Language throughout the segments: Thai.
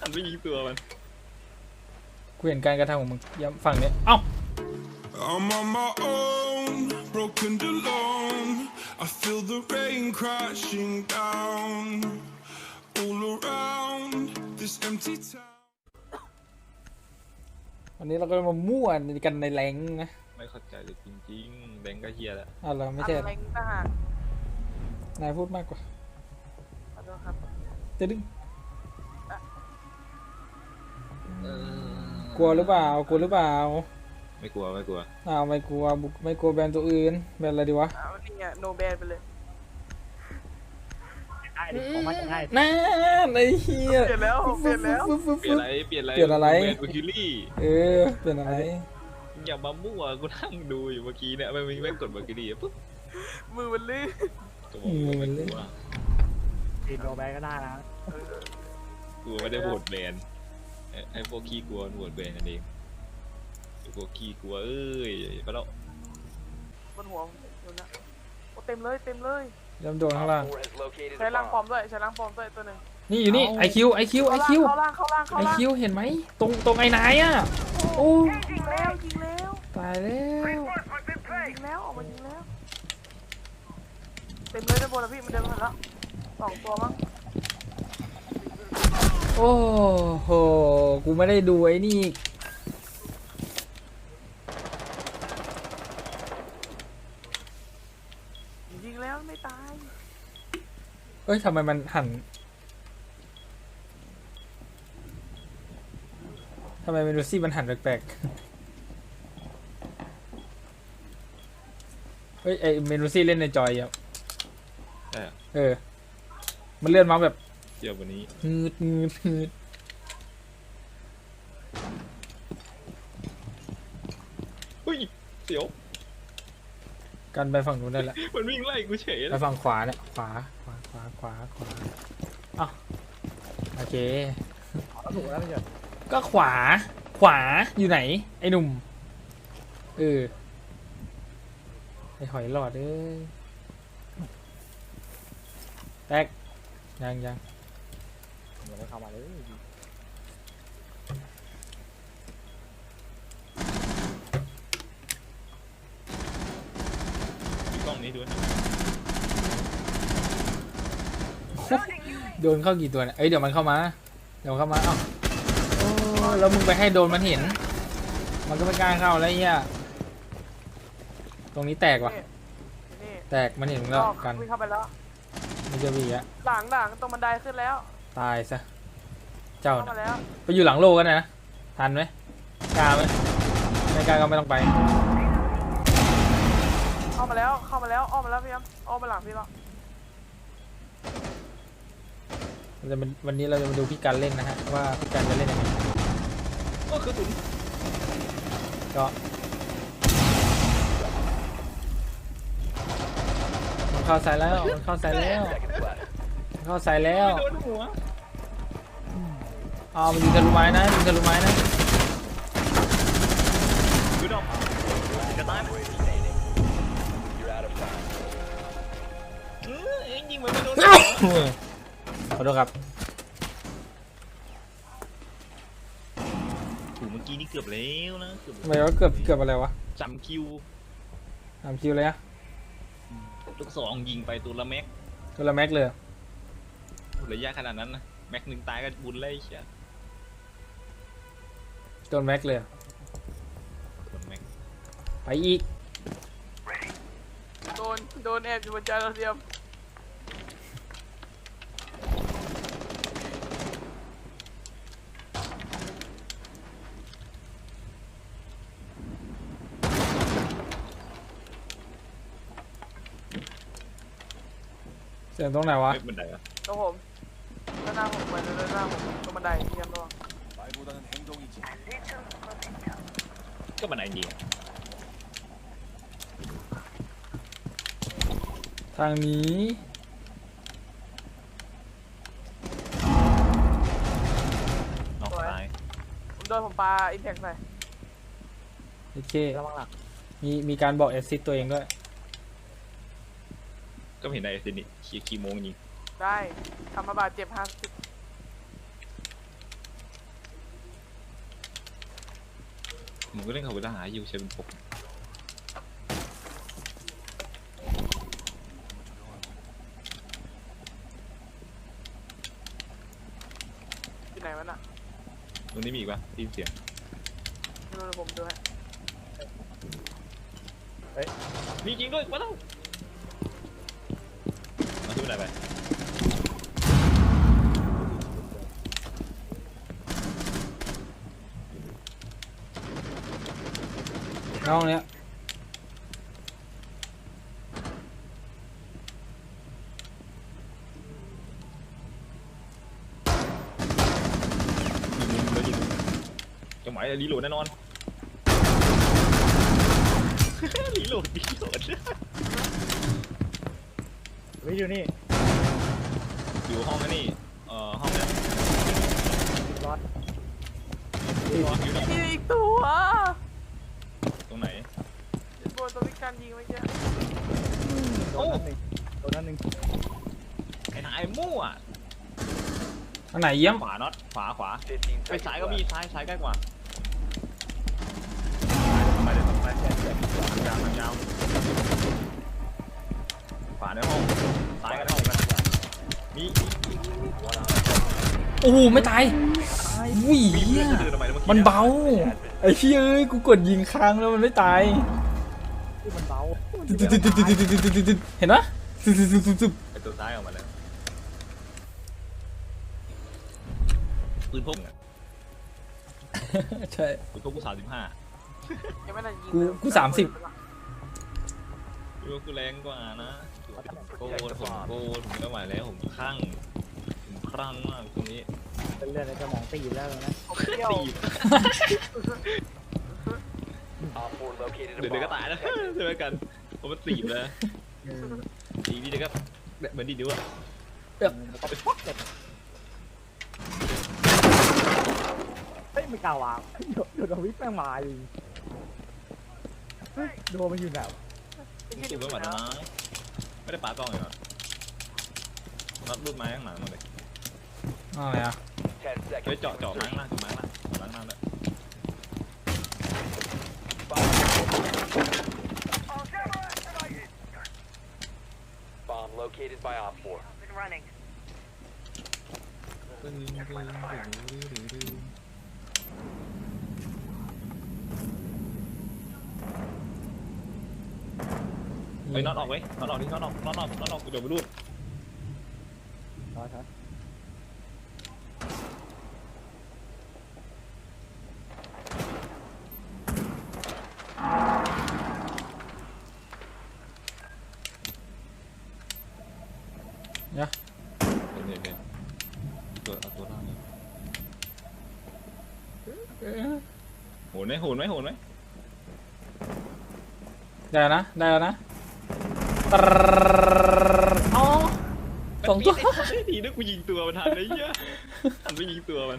หันไปยิงตัวมันกูเห็นการกระทำของมึงย้ำฝั่งเนี้ยเอ้า I'm on my own, broken and alone. I feel the rain crashing down all around this empty town. วันนี้เราก็มามั่วกันในแรงนะไม่เข้าใจเลยจริงๆแบงก์ก็เฮียแล้วอ้าวเหรอไม่ใช่อะไรทหารนายพูดมากกว่าขอโทษครับจะดึง กลัวหรือเปล่า กลัวหรือเปล่า ไม่กลัวไม่กลัวอ้าวไม่กลัวบุกไม่กลัวแบรนด์ตัวอื่น แบรนด์อะไรดีวะเอานี่ไงโนแบนไปเลยได้ดิผมว่าจะได้น่าไอ้เหี้ยเปลี่ยนแล้วเปลี่ยนแล้ว ฟึ๊บฟึ๊บเปลี่ยฟึ๊นบอะไรเปลี่ยนอะไรเปลี่ยนอะไร แบนคิลี่เออ เปลี่ยนอะไร อย่ามามั่วกูนั่งดูอยู่เมื่อกี้เนี่ยไม่ไม่ไม่กดเบอร์กิลี่ปุ๊บมือมันลื่นก็บอกว่าไม่กลัวทีมโรแบนก็ได้นะ กูไม่ได้โหวตแบน ไอ้ไอ้พวกขี้กลัวมันโหวตแบนกันเองไอ้พวกขี้กลัวเอ้ยไปแล้วบนหัวผมดูนะโอ้เต็มเลยเต็มเลยย่ำโดนข้างล่าง ใช้ล้างปลอมด้วยใช้ล้างปลอมด้วยตัวหนึ่งนี่อยู่นี่ไอคิวไอคิวไอคิวเข้าล่างเข้าล่างเข้าไอล่างคิวเห็นไหมตรงตรงไอ้นายอะ โอ้ยิงแล้วยิงแล้วตายแล้วยิงแล้วออกมายิงแล้ว เต็มเลยด้านบนนะพี่มันเดินมาแล้วสองตัวมั้ง โอ้โห กูไม่ได้ดูไอ้นี่ ยิงแล้วไม่ตาย เอ้ยทำไมมันหันทำไมเมนูซี่มันหันแปลกๆ เฮ้ยไอเมนูซี่เล่นในจอยอะใช่อะเออ มันเลื่อนมาแบบเที่ยววันนี้งืดงืดงืดเฮ้ยเสียว กันไปฝั่งนู้นได้แหละมันวิ่งไล่กูเฉยไปเลยฝั่งขวาเนี่ยขวาขวาขวาขวาขวาอ้าวโอเคเอาถูกแล้วไม่ใช่ก็ขวา ขวาอยู่ไหน ไอ้หนุ่มเออไอ้หอยหลอดเอ้ยแตกยังยัง เดี๋ยวไม่เข้ามาเลยมีกล้องนี้ด้วยโดนเข้ากี่ตัวเนี่ยเอ้ยเดี๋ยวมันเข้ามา เดี๋ยวเข้ามาเอ้าโอ้แล้วมึงไปให้โดนมันเห็น มันก็ไม่กล้าเข้าแล้วไอ้เฮียตรงนี้แตกว่ะนี่นี่แตกมันเห็นมึงแล้วกัน วิ่งเข้าไปแล้ว มันจะมีอะหลังหลังตรงบันไดขึ้นแล้ว ตายซะ เจ้าเข้าน่ะมาแล้วไปอยู่หลังโลกันนะ ทันไหมกล้าไหมไม่กล้าก็ไม่ต้องไป เข้ามาแล้วเข้ามาแล้วอ้อมมาแล้วพี่ครับอ้อมมาหลังพี่แล้วเราจะมาวันนี้เราจะมาดูพี่การเล่นนะฮะว่าพี่การจะเล่นยังไงก็คือตุนก็มันเข้าใส่แล้วมันเข้าใส่แล้วมันเข้าใส่แล้ว โดนหัว อ๋อมันยิงทะลุไม้นะยิงทะลุไม้นะดูดอกจะตายไหมเออเอ็งยิงมันไม่โดนขอโทษครับถูเมื่อกี้นี่เกือบแล้วนะเกือบทำไมว่าเกือบเกือบอะไรวะจำคิวทำคิวเลยอะลูกสองยิงไปตัวละแม็กตัวละแม็กเลยเหรอระยะขนาดนั้นนะแม็กหนึ่งตายก็บุญเลยเชีย ตัวแม็กเลยเหรอตัวแม็กไปอีก โดน โดนแอบอยู่บนจานดาวเทียมเสียงตรงไหนวะ เฮ้ยบันไดอะตรงผมด้านหน้าผมไปด้านหน้าผมตรงบันไดเทียมระวัง 말보다는 행동이지. ก็บันไดยิง ทางนี้ นอกตาย ผมโดนผมปาอิมแพกใส่ โอเค ระวังหลัก มีมีการบอกเอซิตตัวเองด้วย ก็เห็นในสินี่คีคีโมงยิง ได้ทำมาบาดเจ็บห้าสิบ มึงก็เล่นเขาไปทหารอยู่ใช้เป็นปกที่ไหนมันอะตรงนี้มีอีกปะได้ยินเสียงดูเดี๋ยวผมดูให้มีจริงด้วยมาแล้วมาที่ไหนไป น้องเนี้ยยิงมุมแล้วยิงจังหวะรีโหลดแน่นอน รีโหลดรีโหลดวิอยู่นี่อยู่ห้องนั้นนี่ เอ่อห้องนั้นรอดอยู่ไหนมีอีกตัวต รงไหนบนตัวพิการยิงเมื่อกี้โดนนั้นหนึ่งโดนนั้นหนึ่งไอ้นายมั่วอันไหนเยี่ยมขวาน็อตขวาขวาไปซ้ายก็มีซ้ายซ้ายใกล้กว่าไปเลยไปเลยยาวยาวขวาในห้องซ้ายก็ในห้องกันมีโอ้โหไม่ตายอุ้ยเหี้ยเดินออกไปแล้วเมื่อกี้มันเบา ไอ้เหี้ยเอ้ยกูกดยิงค้างแล้วมันไม่ตาย ที่มันเบาเห็นปะไอ้ตัวซ้ายออกมาแล้วปืนพกอะใช่ ปืนพกกูสามสิบห้ายังไม่ได้ยิงกูเลยกูสามสิบดูกูแรงกว่านะโกนผมโกนผมไม่ไหวแล้วผมคลั่ง ผมคลั่งมากตรงนี้เป็นเลือดในสมองตีบแล้วนะผมเที่ยวตีบเดี๋ยวเดี๋ยวก็ตายแล้ว ใช่ไหมกันผมมันตีบแล้วตีนี่เดี๋ยวก็เหมือนดีนิ้วอะเฮ้ยไม่กล้าวางโดนโดนวิทย์แม่งมาอีกเฮ้ยโดนมันอยู่ไหนวะสูบไม่ไหวแล้วนะไม่ได้ปากล้องเลยนะนัดรูดไม้ข้างหลังมาเลย อะไรอะไปเจาะเจาะไม้ข้างล่างเจาะไม้ข้างล่างเจาะไม้ข้างล่างเลยเฮ้ยน็อตออกเว้ยน็อตออกดิน็อตออกน็อตออกน็อตออกเดี๋ยวไปรูดรอครับ เดี๋ยวเดี๋ยวเดี๋ยวตัวเอาตัวล่างเลยโหนไหมโหนไหมโหนไหมได้แล้วนะ ได้แล้วนะตรรอ๋อสองตัวทีนึกกูยิงตัวมันทันเลยเหี้ยทันไปยิงตัวมัน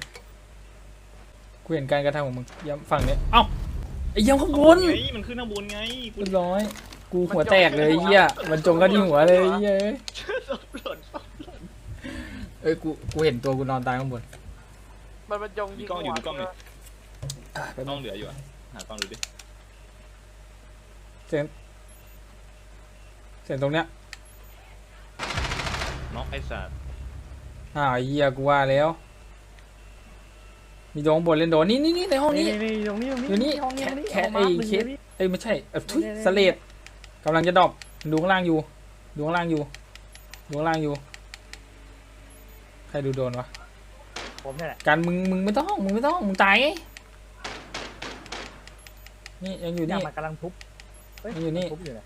กูเห็นการกระทำของมึงย้ำฝั่งนี้เอ้าไอ้เยี่ยมข้างบนไงมันขึ้นข้างบนไงกูเรียบร้อย กูหัวแตกเลยไอ้เหี้ยมันจงก็ที่หัวเลยไอ้เหี้ยเอ้ย สับหล่นสับ เอ้ยกูกูเห็นตัวกูนอนตายข้างบนมันมันยงยิงมีกล้องอยู่หัวมีกล้องอยู่อะแป๊บกล้นึองงเหลืออยู่อะหากล้องดูดิเสียงเสียงตรงเนี้ยน็อกไอ้สัตว์อ้าวไอ้เหี้ยกูว่าแล้ว มีตัวข้างบนเล่นโดนนี่นี่นี่ในห้องนี้ นี่นี่ตรงนี้ตรงนี้อยู่นี่ห้องนี้แค่ห้องนี้แค่ห้องมาร์คหนึ่งไอ้เคสนี่เอ้ยไม่ใช่เออทุยเนี่ยเนี่ยสเลดกำลังจะดรอปดูข้างล่างอยู่ ดูข้างล่างอยู่ ดูข้างล่างอยู่ใครดูโดนวะผมเนี่ยแหละการมึงมึงไม่ต้องมึงไม่ต้องมึงตายไงนี่ยังอยู่เนี่ยนี่มันกำลังทุบเฮ้ยยังอยู่นี่ทุบอยู่เนี่ย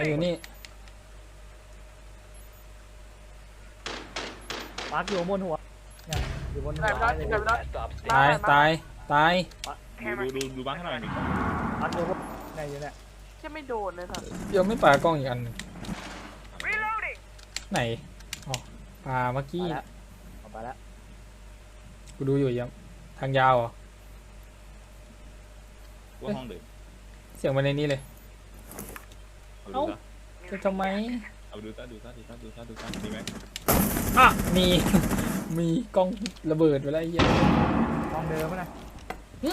ยังอยู่นี่มาร์คอยู่บนหัวเนี่ยอยู่บนหัได้วไม่ได้เลยได้ไม่ได้ตายตายตายดูดูดูดูบ้างให้หน่อยดิมาร์คอยู่บนเนี่ยอยู่เนี่ยแค่ไม่โดนเลยสัตว์ยังไม่ปากล้องอีกอันหนึ่งไหนอ๋อปลาเมื่อกี้ ไปแล้วกูดูอยู่ยังทางยาวเหรอว่าห้องเดิมเสียงมาในนี้เลย เอาจะทำไม เอาดูซะดูซะดูซะดูซะดูซะมีไหมอะ มี มีกล้องระเบิดไปแล้วไอ้เหี้กองเดิมปะนะม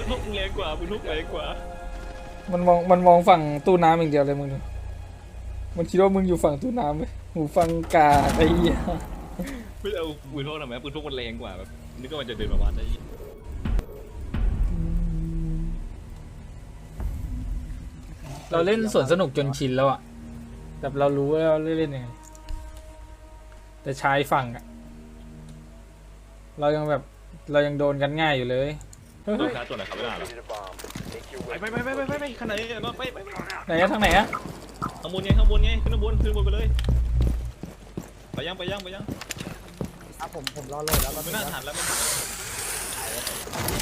ึงพวกมึงแรงกว่ามึงพวกแรงกว่า มันมองมันมองฝั่งตู้น้ำอย่างเดียวเลยมึงดูมันคิดว่ามึงอยู่ฝั่งตู้น้ำไหมหูฟังกาไอ้เหี้ยไม่เอาปืนพกทำไมปืนพกมันแรงกว่าแบบนึกว่ามันจะเดินมาวัดได้เราเล่นสวนสนุกจนชินแล้วอะแต่เรารู้ว่าเราเล่นยังไงแต่ชายฝั่งอะเรายังแบบเรายังโดนกันง่ายอยู่เลยลูกค้าตัวไหนขับไม่ได้หรอ ไปไปไปไปไปไปขนาดนี้รถไปไปไปไหนอะทางไหนอะข้างบนไงข้างบนไงขึ้นข้างบนขึ้นข้างบนไปเลยไปยังไปยังไปยังครับผมผมรอโหลดแล้วเราไม่ไม่น่าน่าทันแล้วไม่ทัน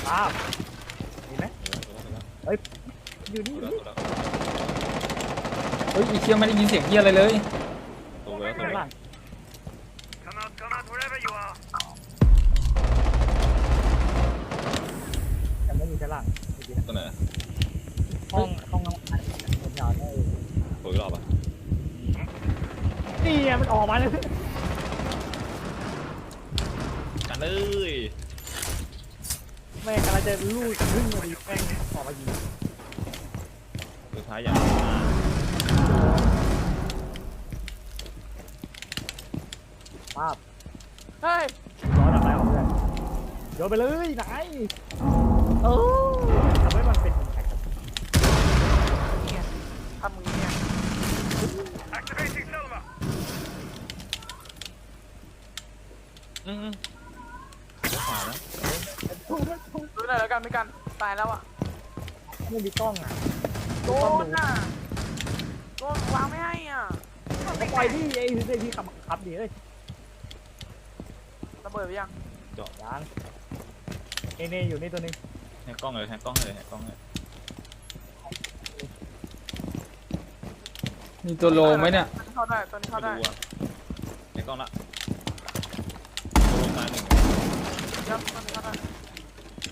ครับมีไหมเอออยู่นี่เฮ้ยอีเคียไม่ได้ยินเสียงเคียอะไรเลยตัวแล้วตัวข้างแล้หลัวงแต่ไม่มีชั้นหลังจริงไหน ห้องห้องน้ำผมยาวได้ตัวอีกรอบอะนี่ไงมันออกมาเลยกันเลยแม่งกำลังจะลูดครึ่งนาทีแม่งออกมายิงสุดท้ายอย่างมาภาพเฮ้ยร้อนอะไรออกเลยโยนไปเลยไหนเออทำให้มันเป็นแพ็ค เนี่ย ทำมึงเนี่ยอืมขวานะดูหน่อยแล้วกันไม่กันตายแล้วอะไม่มีกล้องอะโดนอะโดนวางไม่ให้อะก็ปล่อยที่ไอ้ไอ้ที่ขับขับหนีเลยระเบิดไปยัง ยังเอเนอยู่นี่ตัวนึง แฮกกล้องเลยแฮกกล้องเลยแฮกกล้องเลย มีตัวโลไหมเนี่ยตัวนี้เข้าได้ตัวนี้เข้าไม่ได้รู้อะแฮกกล้องละลงมาหนึ่งยังตัวนี้เข้าได้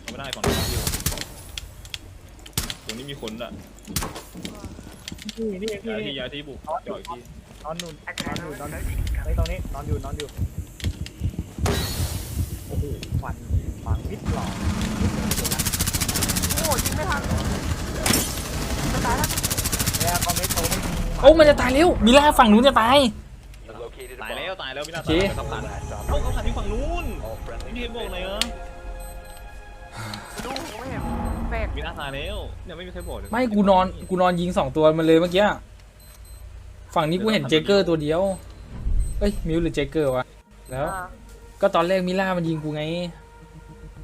เอาไม่ได้ก่อนนะพี่ตรงนี้มีคนอะนี่นี่นี่ย้ายที่นี่ย้ายที่บุกจ่อยที่นอนนู่นนอนอยู่นอนไอ้ตรงนี้นอนอยู่นอนอยู่โอ้โหฟันฟันมิดหลอกโอ้ยิงไม่ทันจะตายแล้วแล้วก็ไม่โตไม่มี โอ้มันจะตายเร็วมีล่าฝั่งนู้นจะตาย ตายแล้วตายแล้วไม่น่าโอเค ตายเขาผ่านเอ้าเขาผ่านที่ฝั่งนู้นนี่บอกเลยเหรอดูผมไม่เห็นแตกมีน่าตายแล้วเนี่ยไม่มีใครบอกเลยไม่กูนอนกูนอนยิงสองตัวมันเลยเมื่อกี้ฝั่งนี้กูเห็นเจเกอร์ตัวเดียวเอ้ยมิวหรือเจเกอร์วะแล้ว อ่าก็ตอนแรกมิล่ามันยิงกูไง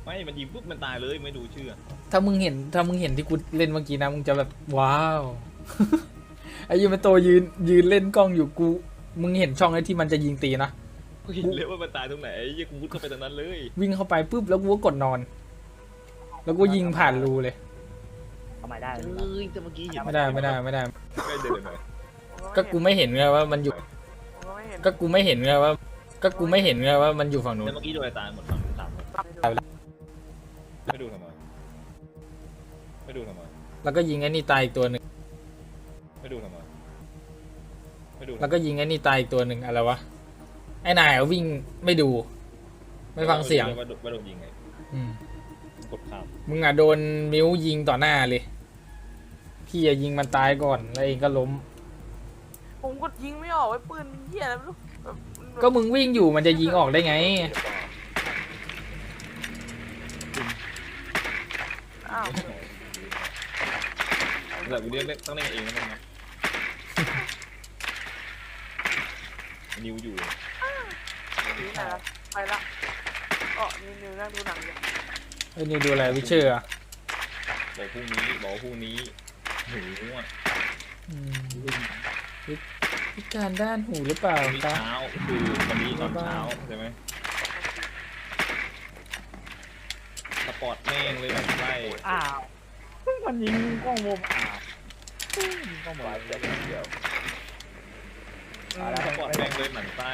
ไม่มันยิงปุ๊บมันตายเลยไม่ดูชื่อถ้ามึงเห็นถ้ามึงเห็นที่กูเล่นเมื่อกี้นะมึงจะแบบว้าว ไอ้ยูเป็นตัวยืนยืนเล่นกล้องอยู่กู มึงเห็นช่องไอ้ที่มันจะยิงตีนะกูเห็นเลยว่ามันตายตรงไหนไอ้ยี่กูมุดเข้าไปตรงนั้นเลยวิ่งเข้าไปปุ๊บแล้วกูก็กดนอน แล้วกูยิงผ่านรูเลยทำไมได้เอ้ยแต่เมื่อกี้เห็นไม่ได้ไม่ได้ไม่ได้ ไม่เดินเลยก็กูไม่เห็นไงว่ามันอยู่ผมก็ไม่เห็นก็กูไม่เห็นไงว่า ก็กูไม่เห็นไงว่ามันอยู่ฝั่งนู้นแต่เมื่อกี้โดนอะไรตายหมดฝั่งสามคนตับดูไม่ดูทำไมไม่ดูทำไมแล้วก็ยิงไอ้นี่ตายอีกตัวหนึ่ง ไม่ดูทำไมไม่ดูแล้วก็ยิงไอ้นี่ตายอีกตัวหนึ่งอะไรวะ ไอ้นายอะวิ่งไม่ดู ไม่ฟังเสียง ว่าโดนว่าโดนยิงไงอืม กดข้ามมึงอะโดนมิ้วยิงต่อหน้าเลย พี่อะยิงมันตายก่อนแล้วเองก็ล้ม ผมก็ยิงไม่ออกไว้ปืนเหี้ยอะไรไม่รู้แบบก็มึงวิ่งอยู่มันจะยิงออกได้ไง อ้าว แต่กูเรียกเล่นต้องเล่นเองนะมึงนะ นิวอยู่นี่ไหนละไปละอ๋อนี่นิวนั่งดูหนังอยู่ไอ้นี่ดูอะไรวิเชอร์อะบอกพรุ่งนี้บอกพรุ่งนี้หูอะอืมพิพิการด้านหูหรือเปล่าวันนี้ครับเช้าคือวันนี้ตอนเช้าใช่ไหมสปอร์ตแม่งเลยแบบไล่อ้าวมันยิงกล้องวงอ้าวยิงกล้องวงส ปอร์ตแม่งเลยหมั่นไส้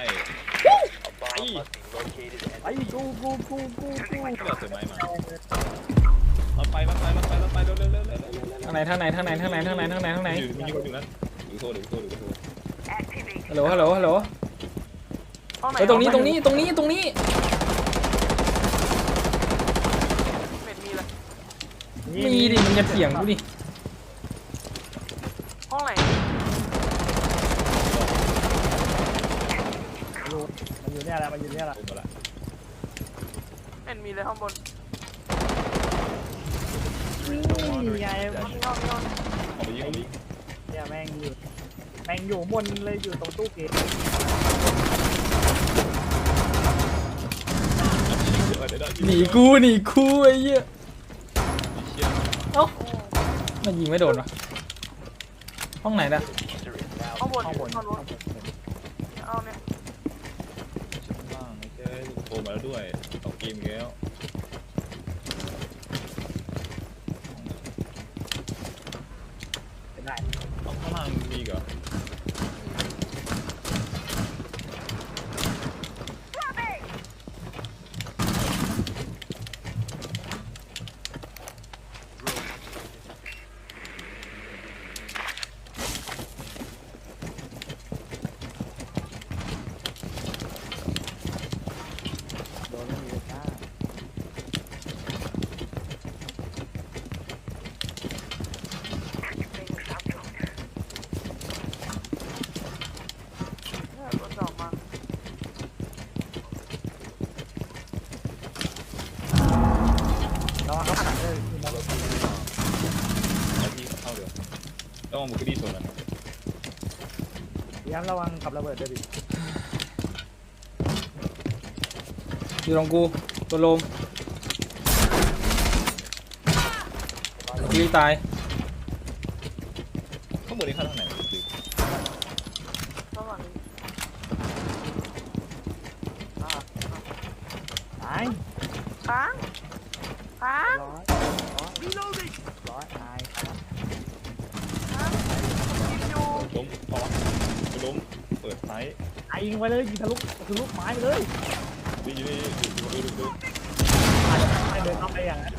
ไอ้กูกูกูกูกูก็แบบเสือไม้มาเราไปมาไปมาไปมาไปเร็วเร็วเร็วเร็วเร็วเร็วทางไหนทางไหนทางไหนทางไหนทางไหนทางไหนทางไหนอยู่มีคนอยู่นั้นดูโทษดูโทษดูโทษฮัลโหลฮัลโหลฮัลโหลห้องไหนเฮ้ยตรงนี้ตรงนี้ตรงนี้ตรงนี้ไม่เห็นมีเลยนี่มีดิมันจะเถียงกูดิห้องไหน อยู่มัน อยู่เนี่ยแหละมันอยู่เนี่ยแหละลงมาละเห็นมีเลยข้างบนนี่ไงห้องนี้ห้องนี้ห้องนี้เอาไปยิงเอาไปยิงเนี่ยแม่งอยู่แม่งอยู่บนเลยอยู่ตรงตู้เกมเดี๋ยวเดี๋ยวเดี๋ยวหนีกูหนีกูไอ้เหี้ยเชี่ยเอ้ามันยิงไม่โดนวะห้องไหนนะข้างบนข้างบน ข้างบนเอาเนี่ย ชั้นล่างไม่ใช่ลูกโตมาแล้วด้วยต่อ เกมอีกแล้วเป็นได้ เอาข้างล่างมีอีกเหรอ โดนไม่มีเลยจ้า เนี่ยรถจะออกมา ระวังเขาขัดเลยที่มัน แล้วที่เข้าเดี๋ยว ต้องเอาบุคลี่ส่วนนั้นพยายามระวังกับระเบิดด้วยดิอยู่ตรงกูตัวโลมยิงตาย ข้างบนนี้เข้าทางไหนคือ ระหว่างนี้อ่า ตาย ค้างค้าง ร้อยร้อยร้อยตายครับ ค้างยิงอยู่ ล้มพอไปล้มเปิดไซส์ ไปเลยยิงทะลุทะลุไม้ไปเลยนี่นี่ดูดูดูดูไม่เดินเข้าไปอย่างนั้น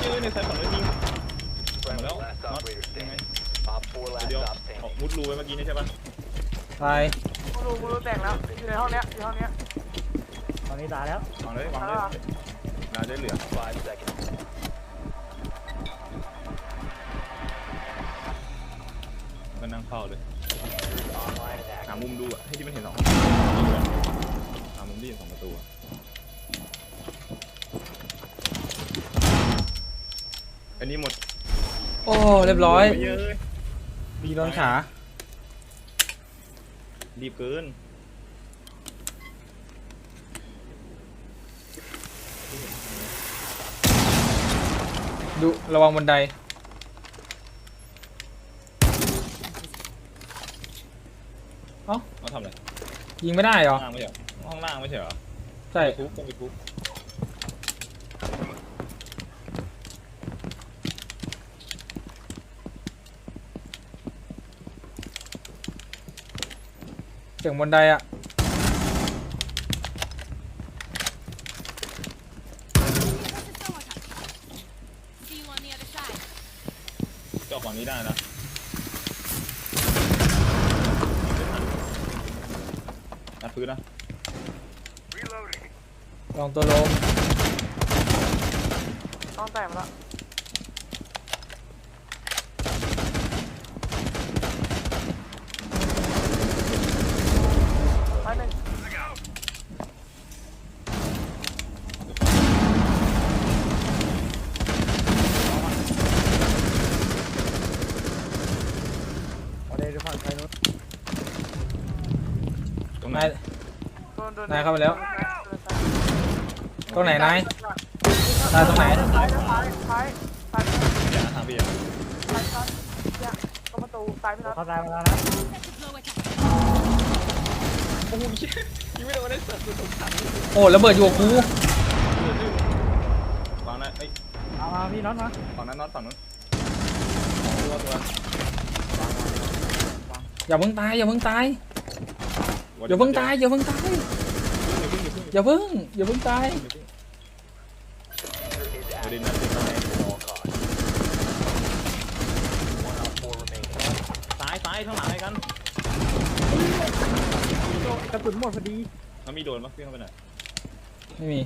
เจอในไซส์ฝั่งนู้นยิงมาแล้วน็อตยังไงเดี๋ยวออกมุดรูไปเมื่อกี้นี่ใช่ปะตายกูรู้กูรู้แตกแล้วอยู่ในห้องเนี้ยอยู่ห้องเนี้ยตอนนี้ตายแล้ววางเลยวางเลยน่าจะเหลือ เรียบร้อยเยอะดีโดนขา รีบเกินดูระวังบันไดเขาทำอะไร ยิงไม่ได้เหรอห้องล่างไม่ใช่เหรอห้องล่างไม่ใช่เหรอใช่ ไปทุบต้องไปทุบ เสียงบันไดอะ See you on the other side. เจาะฝั่งนี้ได้นะนัดพื้นนะลองตัวโลมต้องแตกมาแล้วไปหนึ่ง เอาได้ด้วยฝั่งไทยนู้น ตรงไหน นาย โด นโดนนายเข้าไปแล้ว ตรงไหนนายตายตรงไหนซ้ายซ้ายซ้ายซ้ายอย่าทางพี่อะซ้ายซ้ายเนี่ยตรงประตูซ้ายพี่นัทเข้าใจมาแล้วนะ Set the blow attack. โอ้ยยิงไม่โดนได้สัตว์ตัวขันโอ้ระเบิดอยู่กับกูฝั่งนั้นเอ้ยเอามาพี่น็อตมาฝั่งนั้นน็อตฝั่งนั้นตัวตัวอย่าเพิ่งตายอย่าเพิ่งตายอย่าเพิ่งตายอย่าเพิ่งตาย อย่าเพิ่ง อย่าเพิ่งตายประเด็นนั้นเป็นอะไรซ้ายซ้ายข้างหลังไอ้กันกระสุนหมดพอดีเขามีโดนปะเพื่อนเข้าไปหน่อยไม่มี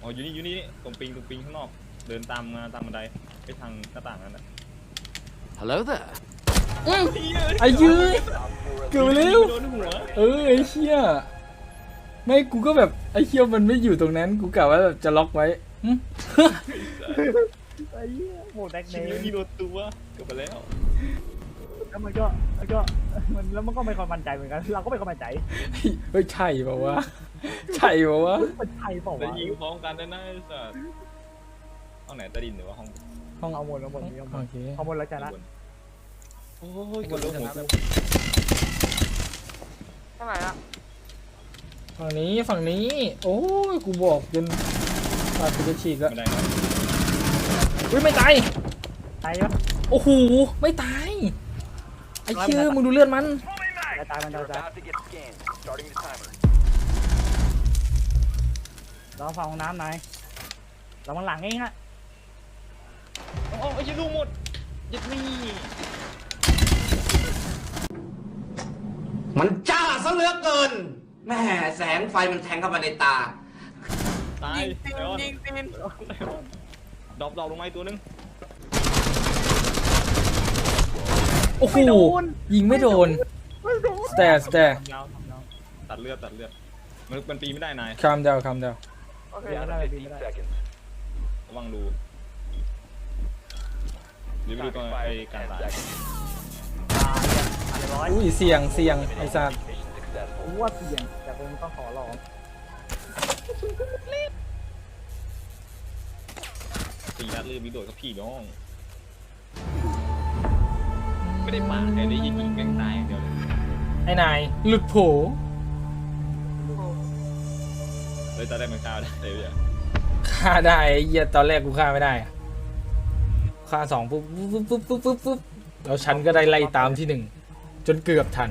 อ๋ออยู่นี่อยู่นี่ตรงปิงตรงปิงข้างนอก เดินตามมาตามบันไดไปทางหน้าต่างนั่นแหละ Hello there. ไอ้ยืยเกือบเร็วโดนหัวเออไอ้เชี่ยไม่กูก็แบบไอ้เชี่ยมันไม่อยู่ตรงนั้นกูกะว่าแบบจะล็อกไว้หึ ไอ้เหี้ยโหแดกเนชิ้นมนี้โดนตัวเกือบไปแล้ว แล้วมันก็แล้วก็มันแล้วมันก็ไม่ค่อยมั่นใจเหมือนกัน เราก็ไม่ค่อยมั่นใจเฮ้ยใช่เปล่าวะใช่เปล่าวะมันใช่เปล่าแต่วะยิงพร้อมกันได้นะไอ้สัสห้องไหนใต้ดินหรือว่าห้องห้องเอาหมดเอาหมดเอาหมโอดเคเอาหมดแล้วจ้ะนะบน โอ้ยกดลงหัวกูข้างไหนอะฝั่งนี้ฝั่งนี้ โอ้ยกูบอกจนปาดกูจะฉีกแล้วไม่ได้นะเฮ้ยไม่ตายตายปะโอ้โหไม่ตายไอ้เชี่ยมึงดูเลือดมันตายตายมันตายตาย About to get scanned. Starting the timer. เราฟังห้องน้ำนายเรามันหลังเองฮะโอ้โหไอ้ชิ้นลูกหมดยัดนี่ มันจ้าซะเหลือเกินแม่แสงไฟมันแทงเข้ามาในตา ตายยิงตีนไลออนยิงตีนดรอปดรอปลงมาอีกตัวนึงโอ้โหยิงไม่โดน แต่แต่ ทำยาวทำยาวตัดเลือดตัดเลือดมันมันปีนไม่ได้นายคำเดาคำเดาโอเคไม่ได้ไม่ได้ไม่ได้ Seconds. ระวังดูหรือไปดูตรงไอ้การตาย ตายอะไรร้อยอุ้ยเสี่ยงเสี่ยงไอ้สัตว์ Successful. รู้ว่าเสี่ยงแต่คงต้องขอลองตีนัดลืมวิโดดกับพี่น้อง ไม่ได้ปาดแค่ได้ยิงยิงแม่งตายอย่างเดียวเลยไอ้นายหลุดโผเลยตอนแรกมันกล้าได้เลยอะฆ่าได้ไอ้เหี้ยตอนแรกกูฆ่าไม่ได้อะฆ่าสองปุ๊บปุ๊บปุ๊บปุ๊บปุ๊บปุ๊บแล้วฉันก็ได้ไล่ตามที่หนึ่ง จนเกือบทัน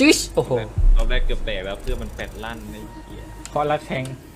จึ๊ชโอ้โหรอบแรกเกือบแตกแล้วเพื่อนมันแปดลั่นในเหี้ยเพราะรักแข่งเ